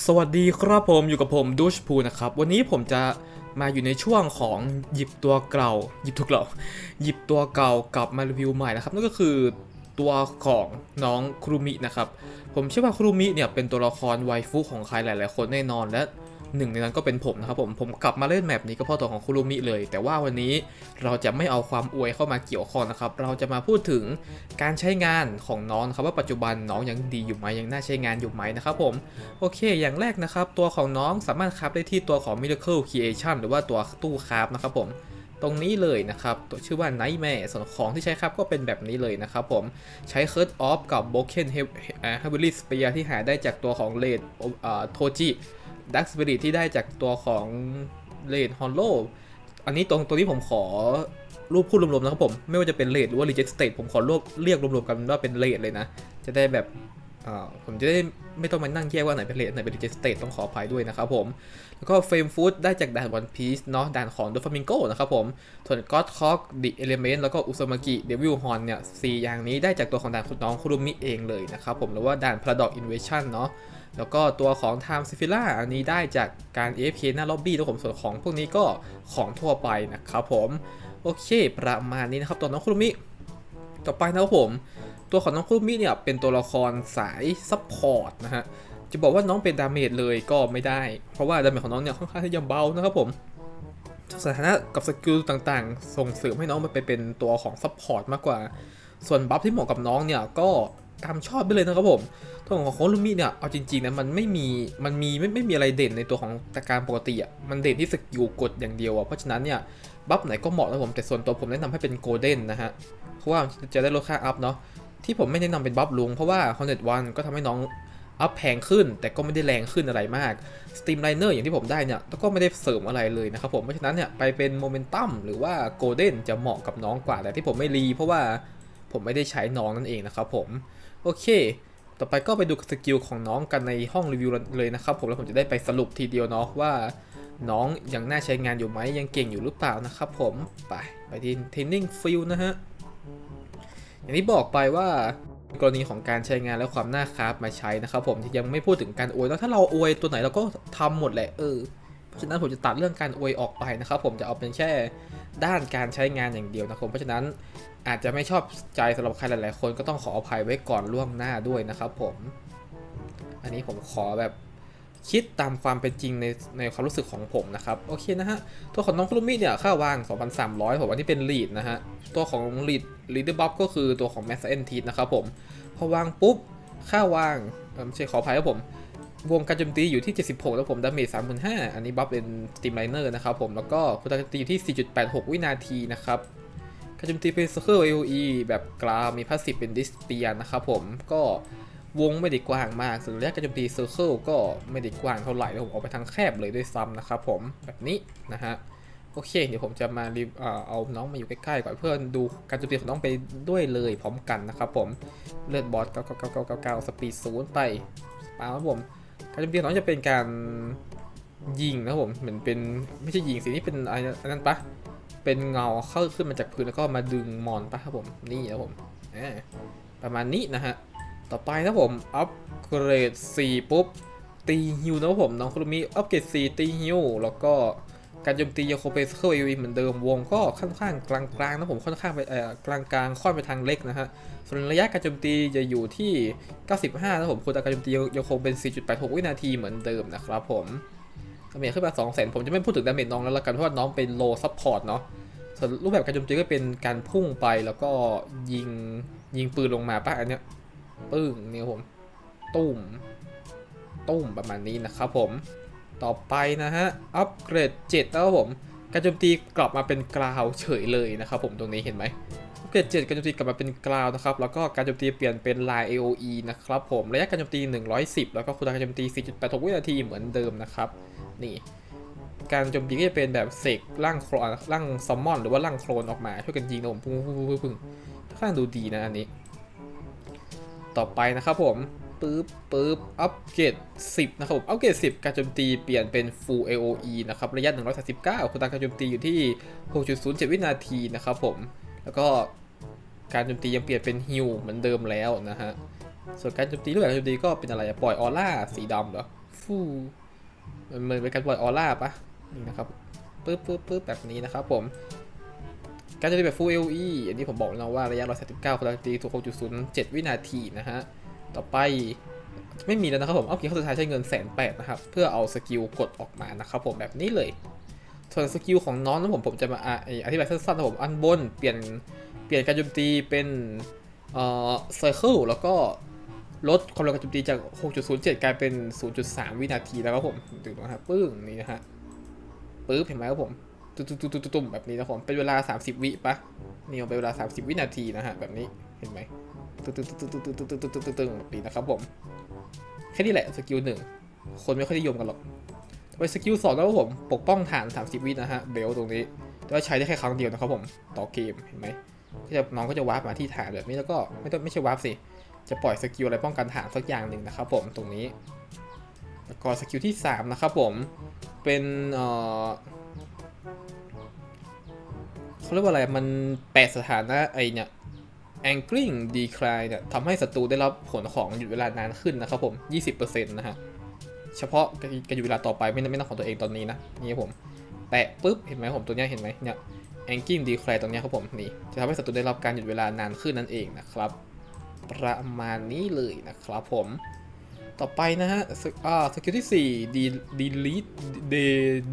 สวัสดีครับผมอยู่กับผมดูชพูนะครับ วันนี้ผมจะมาอยู่ในช่วงของหยิบตัวเก่า หยิบตัวเก่าหยิบตัวเก่ากลับมารีวิวใหม่นะครับนั่นก็คือตัวของน้องครูมินะครับ ผมเชื่อว่าครูมิเนี่ยเป็นตัวละครไวฟุของใครหลาย ๆ คนแน่นอนและ หนึ่งในนั้นก็เป็นผมนะครับผม ผมกลับมาเล่นแมปนี้ก็เพราะตัวของคุรุมิเลย แต่ว่าวันนี้เราจะไม่เอาความอวยเข้ามาเกี่ยวข้องนะครับ เราจะมาพูดถึงการใช้งานของน้องครับว่าปัจจุบันน้องยังดีอยู่ไหมยังน่าใช้งานอยู่ไหมนะครับผม โอเค อย่างแรกนะครับ ตัวของน้องสามารถคราฟได้ที่ตัวของ Miracle Creation หรือว่าตัวตู้คราฟนะครับผมตรงนี้เลยนะครับ ตัวชื่อว่า Nightmare ส่วนของที่ใช้ครับก็เป็นแบบนี้เลยนะครับผม ใช้ Curse of กับ Broken Heavily Spear ที่หาได้จากตัวของ Red โทจิ Dark Spirit ที่ได้จากตัวของ Red Hollow อันนี้ตรงตัวนี้ผมขอรูปพูดรวมๆนะครับผม ไม่ว่าจะเป็น Red หรือว่า Reject State ผมขอรวบเรียกรวมๆกันว่าเป็น Red เลยนะ จะได้แบบผมจะได้ไม่ต้องมานั่งแยกว่าไหนเป็นเลทไหนเป็นรีเจสเตตต้องขออภัยด้วยนะครับผม แล้วก็เฟรมฟูดได้จากด่านวันพีซเนาะด่านของด o ฟ a มิงโกนะครับผมส่วนก็ d คอกดิเอเลเมนต์แล้วก็อุซามากิเดวิลฮอนเนี่ยสี่อย่างนี้ได้จากตัวของด่านคุณน้องคุรุมิเองเลยนะครับผมหรือว่าด่านพาราดอกอินเวชั่นเนาะ แล้วก็ตัวของไทม์ซิฟิล่าอันนี้ได้จากการ AFK หน้าล็อบบี้ตัวผมส่วนของพวกนี้ก็ของทั่วไปนะครับผม โอเค ประมาณนี้นะครับตัวน้องคุรุมิ ต่อไปนะครับผม ตัวของน้องคุรุมิเนี่ยเป็นตัวละครสายซัพพอร์ตนะฮะ จะบอกว่าน้องเป็นดาเมจเลยก็ไม่ได้ เพราะว่าดาเมจของน้องเนี่ยค่อนข้างที่จะเบานะครับผมสถานะกับสกิลต่างๆ ส่งเสริมให้น้องมันไปเป็นตัวของซัพพอร์ตมากกว่า ส่วนบัฟที่เหมาะกับน้องเนี่ยก็ ตามชอบไปเลยนะครับผมตัวของโคลุมิเนี่ยเอาจริงๆนะมันไม่มีมันมีไม่ไม่มีอะไรเด่นในตัวของตะการปกติอะมันเด่นที่สกิลกดอย่างเดียวอะเพราะฉะนั้นเนี่ยบัฟไหนก็เหมาะนะผมแต่ส่วนตัวผมแนะนำให้เป็นโกลเด้นนะฮะเพราะว่าจะได้ลดค่าอัพเนาะที่ผมไม่แนะนำเป็นบัฟลุงเพราะว่าคอนเนตวันก็ทำให้น้องอัพแพงขึ้น แต่ก็ไม่ได้แรงขึ้นอะไรมากสต e มไลเนอร์อย่างที่ผมได้เนี่ยก็ไม่ได้เสริมอะไรเลยนะครับผมเพราะฉะนั้นเนี่ยไปเป็นโมเมนตัมหรือว่าโกลเด้นจะเหมาะกับน้องกว่าแต่ที่ผมไม่รีเพราะว่าผมไม่ได้ใช้น้องนั่นเองนะครับผม โอเค ต่อไปก็ไปดูสกิลของน้องกันในห้องรีวิวเลยนะครับผมแล้วผมจะได้ไปสรุปทีเดียวเนาะว่า น้องยังน่าใช้งานอยู่ไหมยังเก่งอยู่หรือเปล่านะครับผมไปไปที่เทรนนิ่งฟิลนะฮะอย่างที่บอกไปว่ากรณีของการใช้งานและความน่าคราฟมาใช้นะครับผมยังไม่พูดถึงการอวยแล้วถ้าเราอวยตัวไหนเราก็ทำหมดแหละเออ เพราะฉะนั้นผมจะตัดเรื่องการอวยออกไปนะครับ ผมจะเอาเป็นแค่ด้านการใช้งานอย่างเดียวนะครับเพราะฉะนั้นอาจจะไม่ชอบใจสำหรับใครหลาย ๆ คนก็ต้องขออภัยไว้ก่อนล่วงหน้าด้วยนะครับ ผม อันนี้ผมขอแบบคิดตามความเป็นจริงในในความรู้สึกของผมนะครับ โอเคนะฮะ ตัวของน้องคุรุมิเนี่ยค่าวาง 2,300 ผมว่าที่เป็นลีดนะฮะ ตัวของลีดลีดเดอร์บ๊อบก็คือตัวของแมสเซนทีนะครับผม พอวางปุ๊บ ค่าวางไม่ใช่ขออภัยครับผม วงการโจมตีอยู่ที่ 76 แล้วผมดาเมจ35,000 อันนี้บัฟเป็นสตีมไลเนอร์นะครับผม แล้วก็คุณการโจมตีอยู่ที่ 4.86 วินาทีนะครับการโจมตีเป็น Circle AOE แบบกราวมีพาสซีฟเป็นดิสเปียนนะครับผม ก็วงไม่ได้กว้างมากส่วนระยะการโจมตี Circle ก็ไม่ได้กว้างเท่าไหร่แล้วผมออกไปทางแคบเลยด้วยซ้ำนะครับผมแบบนี้นะฮะโอเค เดี๋ยวผมจะมารีเอ่อเอาน้องมาอยู่ใกล้ๆก่อนเพื่อดูการโจมตีของน้องไปด้วยเลยพร้อมกันนะครับผมเลือดบอส99999สปีดศูนย์ไปปาครับผม การโจมตีของน้องจะเป็นการยิงนะผมเหมือนเป็นไม่ใช่ยิงสินี่เป็นอะไรนั้นปะเป็นเงาเข้าขึ้นมาจากพื้นแล้วก็มาดึงมอนปะครับผมนี่นะผมประมาณนี้นะฮะต่อไปนะผมอัปเกรด4ปุ๊บตีฮิวนะผมน้องคุรุมิอัปเกรด4ตีฮิวแล้วก็ การโจมตียาโคเปสเคิลเอวีเหมือนเดิมวงก็ค่อนข้างกลางๆนะผมค่อนข้างไปเอ่อกลางๆค่อนไปทางเล็กนะฮะส่วนระยะการโจมตีจะอยู่ที่ 95นะผมคูณการโจมตียาโคเป็น 4.86 วินาทีเหมือนเดิมนะครับผมดาเมจขึ้นมา2 0 0 0 0ผมจะไม่พูดถึงดาเมจน้องแล้วละกันเพราะว่าน้องเป็นโลซัพพอร์ตเนาะส่วนรูปแบบการโจมตีก็เป็นการพุ่งไปแล้วก็ยิงยิงปืนลงมาป่ะอันเนี้ยปึ้งเนี่ยผมตุ้มตุ้มประมาณนี้นะครับผม ต่อไปนะฮะ อัปเกรด 7 แล้วครับผมการโจมตีกลับมาเป็นกราวเฉยเลยนะครับผมตรงนี้เห็นไหมอัปเกรด 7 การโจมตีกลับมาเป็นกราวนะครับ แล้วก็การโจมตีเปลี่ยนเป็นลาย AOE นะครับผมระยะการโจมตี 110 แล้วก็คูณการโจมตี 4.86 วินาทีเหมือนเดิมนะครับ นี่ การโจมตีก็จะเป็นแบบเสกร่างโครนร่างซัมมอน หรือว่าร่างโครนออกมาช่วยกันยิงนะผมพุ่งพุ่งพุ่งพุ่งข้างดูดีนะอันนี้ ต่อไปนะครับผม ปึ๊บปึ๊บอัปเกรด10 นะครับผมอัปเกรด10 การโจมตีเปลี่ยนเป็น Full AOE นะครับ ระยะ 139คุณตาการโจมตีอยู่ที่ 6.07 วินาทีนะครับผม แล้วก็การโจมตียังเปลี่ยนเป็นฮิลเหมือนเดิมแล้วนะฮะ ส่วนการโจมตีรูปแบบการโจมตีก็เป็นอะไรปล่อยออร่าสีดำเหรอฟูมันเหมือนเป็นการปล่อยออร่าปะนี่นะครับปึ๊บปึ๊บปึ๊บแบบนี้นะครับผมการจะได้แบบ Full LE อันนี้ผมบอกแล้วว่าระยะ 139คนละตีถูก6.07 วินาทีนะฮะ ต่อไปไม่มีแล้วนะครับผม เอาเกียร์สุดท้ายใช้เงินแสนแปดนะครับ เพื่อเอาสกิลกดออกมานะครับผมแบบนี้เลย ส่วนสกิลของน้องนะผมผมจะมาออธิบายสั้นๆนะผมอันบนเปลี่ยนเปลี่ยนการโจมตีเป็นเอ่อ circle แล้วก็ลดความเร็วการโจมตีจาก 6.07 กลายเป็น 0.3 วินาทีแล้วครับผมดูนะครับปึ้งนี่นะฮะปึ๊บเห็นไหมครับผมตุ้มตุ้มตุ้มตุ้มตุ้มแบบนี้นะครับผมเป็นเวลา 30 วิปะนี่เอาเป็นเวลา 30 วินาทีนะฮะแบบนี้เห็นไหม ตึ๊ดตึ๊ดตึ๊ดตึ๊ดตึ๊ดตึ๊ดตึ๊ดตึ๊ดตึ๊ดตึ๊ดแบบนี้นะครับผม แค่นี้แหละสกิลหนึ่งคนไม่ค่อยนิยมกันหรอกไปสกิลสองแล้วครับผมปกป้องฐาน 30 วินะฮะเบลตรงนี้ แต่ว่าใช้ได้แค่ครั้งเดียวนะครับผมต่อเกมเห็นไหมก็จะน้องก็จะวาร์ปมาที่ฐานแบบนี้แล้วก็ไม่ต้องไม่ใช่วาร์ปสิจะปล่อยสกิลอะไรป้องกันฐานสักอย่างหนึ่งนะครับผมตรงนี้แล้วก็สกิลที่ 3 นะครับผมเป็นเออเขาเรียกว่าอะไรมันแปดสถานะไอเนี่ย angling decline เนี่ยทำให้ศัตรูได้รับผลของหยุดเวลานานขึ้นนะครับผม 20%นะฮะ เฉพาะการอยู่เวลาต่อไปไม่ไม่ต้องของตัวเองตอนนี้นะ นี่ครับผม แตะปุ๊บ เห็นไหมผมตัวเนี้ยเห็นไหมเนี่ย angling declare ตรงเนี้ยครับผมนี่จะทำให้ศัตรูได้รับการหยุดเวลานานขึ้นนั่นเองนะครับ ประมาณนี้เลยนะครับผม ต่อไปนะฮะสอ่าสกิลที่ 4 delete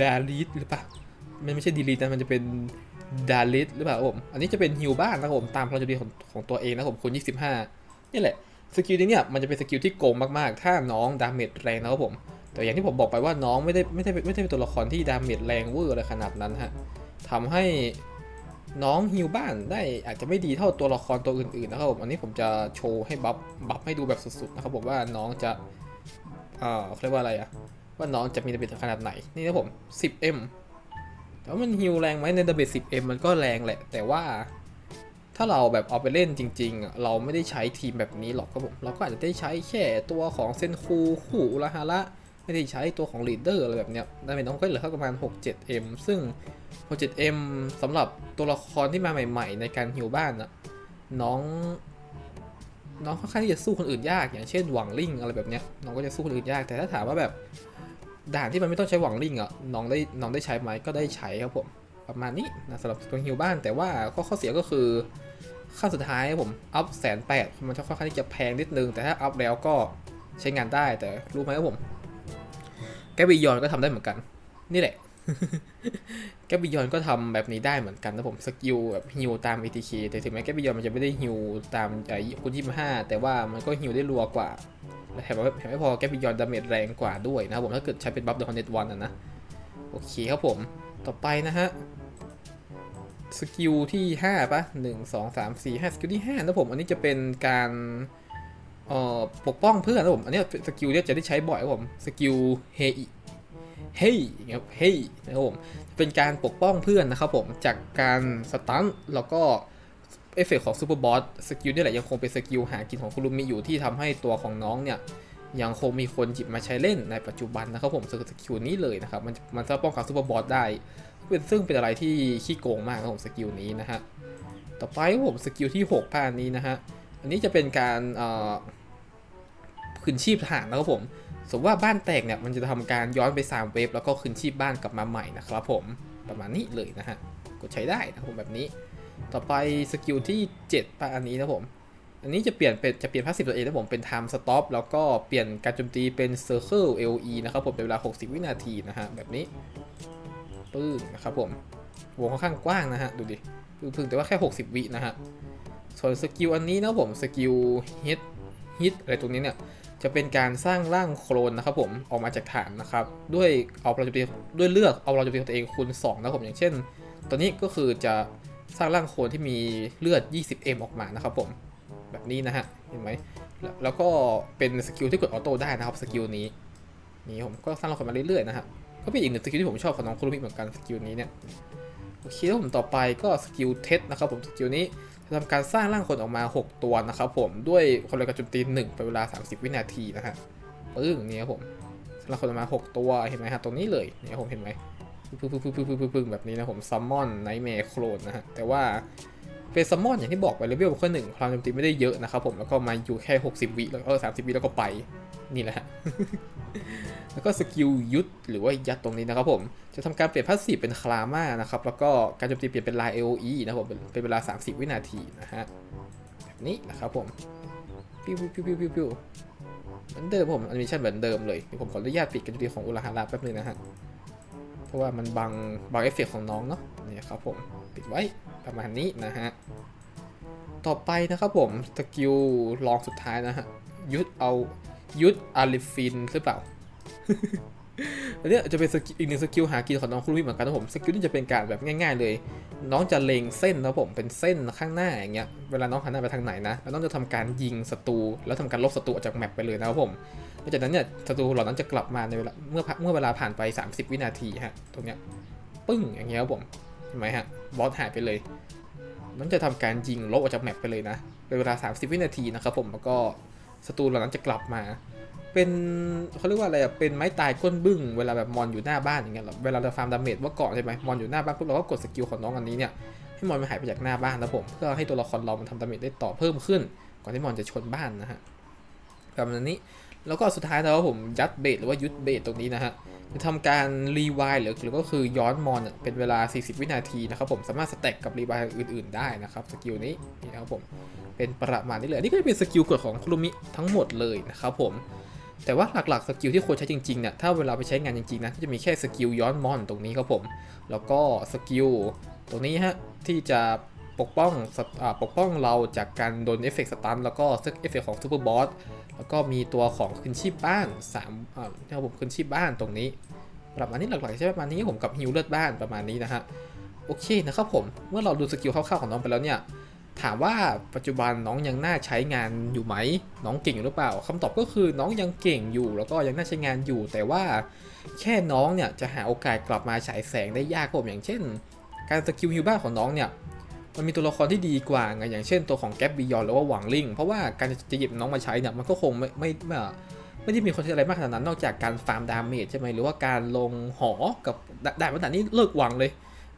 delete หรือเปล่ามันไม่ใช่ delete นะมันจะเป็น delete หรือเปล่าผม อันนี้จะเป็นฮิวบ้านนะครับผมตามพลังโจมตีของของตัวเองนะครับผมคูณ25 นี่แหละ สกิลนี้เนี่ยมันจะเป็นสกิลที่โกงมากๆ ถ้าน้องดาเมจแรงนะครับผม แต่อย่างที่ผมบอกไปว่าน้องไม่ได้ไม่ได้ไม่ได้เป็นตัวละครที่ดาเมจแรงเวอร์อะไรขนาดนั้นฮะทำให้น้องฮิวบ้านได้อาจจะไม่ดีเท่าตัวละครตัวอื่นๆนะครับผม อันนี้ผมจะโชว์ให้บัฟบัฟให้ดูแบบสุดๆนะครับผมว่าน้องจะเอ่อเขาเรียกว่าอะไรอะว่าน้องจะมีดาเมจขนาดไหน นี่นะผม 10m แต่ว่ามันฮิวแรงไหมในดาเมจ 10m มันก็แรงแหละ แต่ว่าถ้าเราแบบเอาไปเล่นจริง ๆ เราไม่ได้ใช้ทีมแบบนี้หรอกครับผมเราก็อาจจะได้ใช้แค่ตัวของเซนคูคู่อุระฮาระไม่ได้ใช้ตัวของลีดเดอร์อะไรแบบเนี้ยดาเมจน้องก็เหลือแค่ประมาณ 6-7m ซึ่ง 6-7m สำหรับตัวละครที่มาใหม่ ๆ ในการฮิวบ้านอะน้อง น้องค่อนข้างที่จะสู้คนอื่นยาก อย่างเช่นหวังลิงอะไรแบบเนี้ยน้องก็จะสู้คนอื่นยาก แต่ถ้าถามว่าแบบ ด่านที่มันไม่ต้องใช้หวังลิงอะน้องได้น้องได้ใช้ไหมก็ได้ใช้ครับผม ประมาณนี้นะสำหรับตัวฮิวบ้าน แต่ว่าข้อข้อเสียก็คือขั้นสุดท้ายผมอัพแสนแปดมันจะค่อนข้างที่จะแพงนิดนึง แต่ถ้าอัพแล้วก็ใช้งานได้แต่รู้ไหมครับผมแกบบิยอนก็ทำได้เหมือนกัน นี่แหละแกบบิยอนก็ทำแบบนี้ได้เหมือนกันนะผมสกิลแบบฮิวตาม ATK แต่ถึงแม้แกบบิยอนมันจะไม่ได้ฮิวตามไอ้คุณยี่ห้าแต่ว่ามันก็ฮิวได้รัวกว่า แถมแถมไม่พอแกบบิยอนดาเมจแรงกว่าด้วยนะครับผมถ้าเกิดใช้เป็นบัฟเดอะคอนเนตวันนะโอเคครับผมต่อไปนะฮะสกิลที่ 5ปะ1 2 3 4 5 สกิลที่5นะผมอันนี้จะเป็นการเอ่อปกป้องเพื่อนนะผมอันนี้สกิลเนี่ยจะได้ใช้บ่อยครับผมสกิลเฮอิเฮยอย่างเงี้ยเฮยนะครับผมเป็นการปกป้องเพื่อนนะครับผมจากการสตันแล้วก็ เอฟเฟกของซูเปอร์บอสสกิลนี่แหละยังคงเป็นสกิลหากินของคุรุมิอยู่ที่ทำให้ตัวของน้องเนี่ยยังคงมีคนหยิบมาใช้เล่นในปัจจุบันนะครับผมสกิลนี้เลยนะครับมันมันสามารถป้องกันซูเปอร์บอสได้เป็นซึ่งเป็นอะไรที่ขี้โกงมากครับผมสกิลนี้นะฮะต่อไปผมสกิลที่6ผ่านนี้นะฮะอันนี้จะเป็นการเอ่อคืนชีพทหารนะครับผมสมมติว่าบ้านแตกเนี่ยมันจะทำการย้อนไป 3 เวฟแล้วก็คืนชีพบ้านกลับมาใหม่นะครับผมประมาณนี้เลยนะฮะกดใช้ได้นะครับผมแบบนี้ ต่อไปสกิลที่7ปอันนี้นะผม อันนี้จะเปลี่ยนเป็นจะเปลี่ยนพาสซีฟตัวเองนะผมเป็น time stop แล้วก็เปลี่ยนการโจมตีเป็น circle LE นะครับผมเป็นเวลา 60 วินาทีนะฮะแบบนี้ปึ้งนะครับผมวงค่อนข้างกว้างนะฮะดูดิพึ่งแต่ว่าแค่ 60 วินะฮะส่วนสกิลอันนี้นะผมสกิลฮิตฮิตอะไรตรงนี้เนี่ยจะเป็นการสร้างร่างโคลนนะครับผมออกมาจากฐานนะครับด้วยเอาเราจะตีด้วยเลือกเอาเราจะตีของตัวเองคูณ2นะผมอย่างเช่น ตัวนี้ก็คือจะ สร้างร่างโคลนที่มีเลือด 20m ออกมานะครับผมแบบนี้นะฮะเห็นไหมแล้วแล้วก็เป็นสกิลที่กดออโต้ได้นะครับสกิลนี้นี่ผมก็สร้างร่างโคลนมาเรื่อยๆนะฮะก็เป็นอีกหนึ่งสกิลที่ผมชอบของน้องคุรุมิเหมือนกันสกิลนี้เนี่ยโอเคแล้วผมต่อไปก็สกิลเทสนะครับผมสกิลนี้จะทำการสร้างร่างคนออกมา 6 ตัวนะครับผมด้วยความเร็วการโจมตี1เป็นเวลา 30 วินาทีนะฮะปึ้งนี่ครับผมสร้างร่างคนออกมา 6 ตัวเห็นไหมฮะตรงนี้เลยเนี่ยผมเห็นไหม พึ่งแบบนี้นะผมซัมมอนไนท์แมร์โคลนนะฮะ แต่ว่าเป็นซัมมอนอย่างที่บอกไปเลเวลแค่หนึ่งความโจมตีไม่ได้เยอะนะครับผมแล้วก็มาอยู่แค่ 60 วิแล้วก็30วิแล้วก็ไปนี่แหละแล้วก็สกิลยุดหรือว่ายัดตรงนี้นะครับผม จะทำการเปลี่ยนพาสซีฟเป็นคลาม่านะครับ แล้วก็การโจมตีเปลี่ยนเป็นลาย AOE นะครับผมเป็นเวลา 30 วินาทีนะฮะแบบนี้นะครับผมปิ้วปิ้วปิ้วปิ้วปิ้วเหมือนเดิมผมแอนิเมชันเหมือนเดิมเลยเดี๋ยวผมขออนุญาตปิดการโจมตีของอุลาฮาราแป๊บนึงนะฮะ ราะว่ามันบังบังเอฟเฟกต์ของน้องเนาะนี่ครับผมปิดไว้ประมาณนี้นะฮะต่อไปนะครับผมสกิลลองสุดท้ายนะฮะยุดเอายุดอาริฟินหรือเปล่าอันนี้จะเป็นอีกหนึ่งสกิลหากินของน้องคุรุมิเหมือนกันนะผมสกิลนี้จะเป็นการแบบง่าย ๆ เลย น้องจะเล็งเส้นนะผมเป็นเส้นข้างหน้าอย่างเงี้ยเวลาน้องหันหน้าไปทางไหนนะแล้วน้องจะทำการยิงศัตรูแล้วทำการลบศัตรูออกจากแมปไปเลยนะครับผม ลังจากนั้นเนี่ยศัตรูเหล่านั้นจะกลับมาในเวลาเมื่อเมื่อเวลาผ่านไป 30 วินาทีฮะตรงเนี้ยปึ้งอย่างเงี้ยครับผมเห็นไหมฮะบอสหายไปเลย มันจะทำการยิงลบออกจากแมปไปเลยนะเป็นเวลา 30 วินาทีนะครับผมแล้วก็ศัตรูเหล่านั้นจะกลับมา เป็นเขาเรียกว่าอะไรอะเป็นไม้ตายก้นบึ้งเวลาแบบมอนอยู่หน้าบ้านอย่างเงี้ยหรอเวลาเราฟาร์มดาเมจว่าเกาะใช่ไหมมอนอยู่หน้าบ้านปุ๊บเราก็กดสกิลของน้องอันนี้เนี่ยให้มอนมันหายไปจากหน้าบ้านนะผมเพื่อให้ตัวละครเรามันทำดาเมจได้ต่อเพิ่มขึ้น ก่อนที่มอนจะชนบ้านนะฮะประมาณนี้ แล้วก็สุดท้ายนะครับผมยัดเบสหรือว่ายุดเบสตรงนี้นะฮะจะทำการรีไวล์หรือหรือก็คือย้อนมอนเป็นเวลา 40 วินาทีนะครับผมสามารถสแต็กกับรีไวล์อื่น ๆ ได้นะครับสกิลนี้นี่นะครับผมเป็นประมาณนี้เลยนนี่ก็จะเป็นสกิลกดของคุรุมิทั้งหมดเลยนะครับผมแต่ว่าหลักๆสกิลที่ควรใช้จริงๆเนี่ยถ้าเวลาไปใช้งานจริงๆนะก็จะมีแค่สกิลย้อนมอนตรงนี้ครับผม แล้วก็สกิลตรงนี้ฮะที่จะ ปกป้องปกป้องเราจากการโดนเอฟเฟกต์สตันแล้วก็เอฟเฟกต์ของซูเปอร์บอสแล้วก็มีตัวของคืนชีพบ้าน3อ่านะครับผมคืนชีพบ้านตรงนี้ ประมาณนี้หลักๆใช่ประมาณนี้ผมกับฮิวเลือดบ้านประมาณนี้นะฮะโอเคนะครับผมเมื่อเราดูสกิลคร่าวๆของน้องไปแล้วเนี่ยถามว่าปัจจุบันน้องยังน่าใช้งานอยู่ไหม น้องเก่งอยู่หรือเปล่าคำตอบก็คือน้องยังเก่งอยู่แล้วก็ยังน่าใช้งานอยู่ แต่ว่าแค่น้องเนี่ยจะหาโอกาสกลับมาฉายแสงได้ยากผมอย่างเช่น การสกิลฮิวบ้านของน้องเนี่ย มันมีตัวละครที่ดีกว่าไงอย่างเช่นตัวของแก๊ปบียอนหรือว่าหวังลิงเพราะว่าการจะหยิบน้องมาใช้เนี่ยมันก็คงไม่ไม่ไม่ไม่ได้มีคนใช้อะไรมากขนาดนั้นนอกจากการฟาร์มดาเมจใช่ไหมหรือว่าการลงหอกับดานบางด่านี่เลิกหวังเลย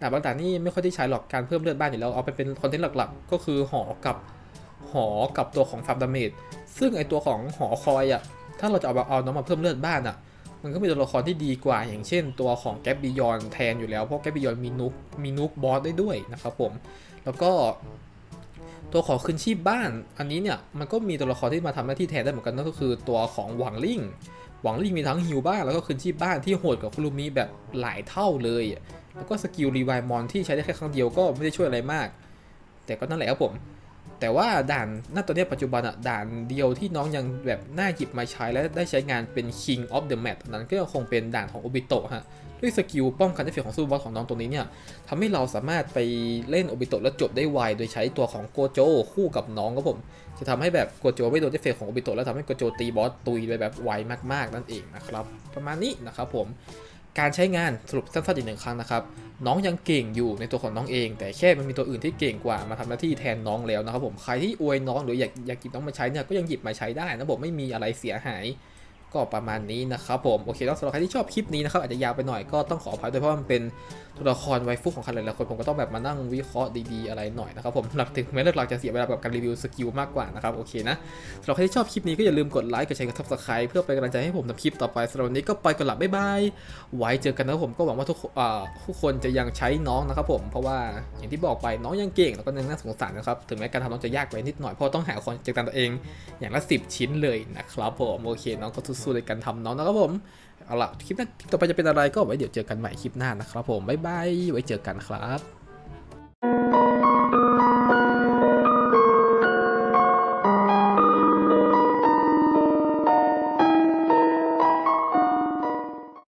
ดาบบางด่านนี่ไม่ค่อยได้ใช้หรอกการเพิ่มเลือดบ้านอยู่แล้วเอาไปเป็นคอนเทนต์หลักๆ ก็คือหอกับหอกับตัวของฟาร์มดาเมจซึ่งไอตัวของหอคอยอะถ้าเราจะเอาเอาน้องมาเพิ่มเลือดบ้านอะ มันก็มีตัวละครที่ดีกว่า อย่างเช่น ตัวของแก b บิยอนแทนอยู่แล้วเพราะแก b บิยอนมีนุกมีนุกบอสได้ด้วยนะครับผม แล้วก็ตัวของคืนชีพบ้าน อันนี้เนี่ยมันก็มีตัวละครที่มาทำหน้าที่แทนได้เหมือนกันนั่นก็คือตัวของหวังลิงหวังลิงมีทั้งฮิวบ้านแล้วก็คืนชีพบ้านที่โหดกว่าคุรุมิแบบหลายเท่าเลย แล้วก็สกิลรีไวมอนที่ใช้ได้แค่ครั้งเดียวก็ไม่ได้ช่วยอะไรมาก แต่ก็นั่นแหละครับผม แต่ว่าด่านณตอนนี้ปัจจุบันอะด่านเดียวที่น้องยังแบบน่าหยิบมาใช้และได้ใช้งานเป็น King of the Map นั้นก็คงเป็นด่านของโอบิโตะฮะด้วยสกิลป้องกันเอฟเฟกของซูเปอร์บอสของน้องตัวนี้เนี่ยทำให้เราสามารถไปเล่นโอบิโตะแล้วจบได้ไวโดยใช้ตัวของโกโจคู่กับน้องครับผม จะทำให้แบบโกโจไม่โดนเอฟเฟกของโอบิโตะแล้วทำให้โกโจตีบอสตุยไปแบบไวมากๆนั่นเองนะครับประมาณนี้นะครับผม การใช้งานสรุปสั้นๆอีกหนึ่งครั้งนะครับน้องยังเก่งอยู่ในตัวของน้องเอง แต่แค่มันมีตัวอื่นที่เก่งกว่ามาทำหน้าที่แทนน้องแล้วนะครับผมใครที่อวยน้องหรืออยากอยากหยิบน้องมาใช้เนี่ยก็ยังหยิบมาใช้ได้นะผมไม่มีอะไรเสียหาย ก็ประมาณนี้นะครับผมโอเคแล้วสำหรับใครที่ชอบคลิปนี้นะครับอาจจะยาวไปหน่อยก็ต้องขออภัยด้วยเพราะว่ามันเป็นตัวละครไวฟุกของใครหลายๆคนผมก็ต้องแบบมานั่งวิเคราะห์ดีๆอะไรหน่อยนะครับผมหลักถึงแม้เลือกหลักจะเสียเวลากับการรีวิวสกิลมากกว่านะครับโอเคนะสำหรับใครที่ชอบคลิปนี้ก็อย่าลืมกดไลค์กดแชร์กดซับสไครป์เพื่อเป็นกำลังใจให้ผมทำคลิปต่อไปสำหรับวันนี้ก็ไปกันลับบ๊ายบายไว้เจอกันนะผมก็หวังว่าทุกอ่าทุกคนจะยังใช้น้องนะครับผมเพราะว่าอย่างที่บอกไปน้องยังเก่งแล้วก็ยังน่าสงสารนะครับถึงแม้การทำน้องจะยากไปนิดหน่อยเพราะต้องหาคนจากตัวเองอย่างละ 10 ชิ้นเลยนะครับผมโอเคน้องก็สู้ในการทำน้องนะครับผม เอาล่ะคลิปหน้าคลิปต่อไปจะเป็นอะไรก็ไว้เดี๋ยวเจอกันใหม่คลิปหน้านะครับผม บ๊ายบาย ไว้เจอกันครับ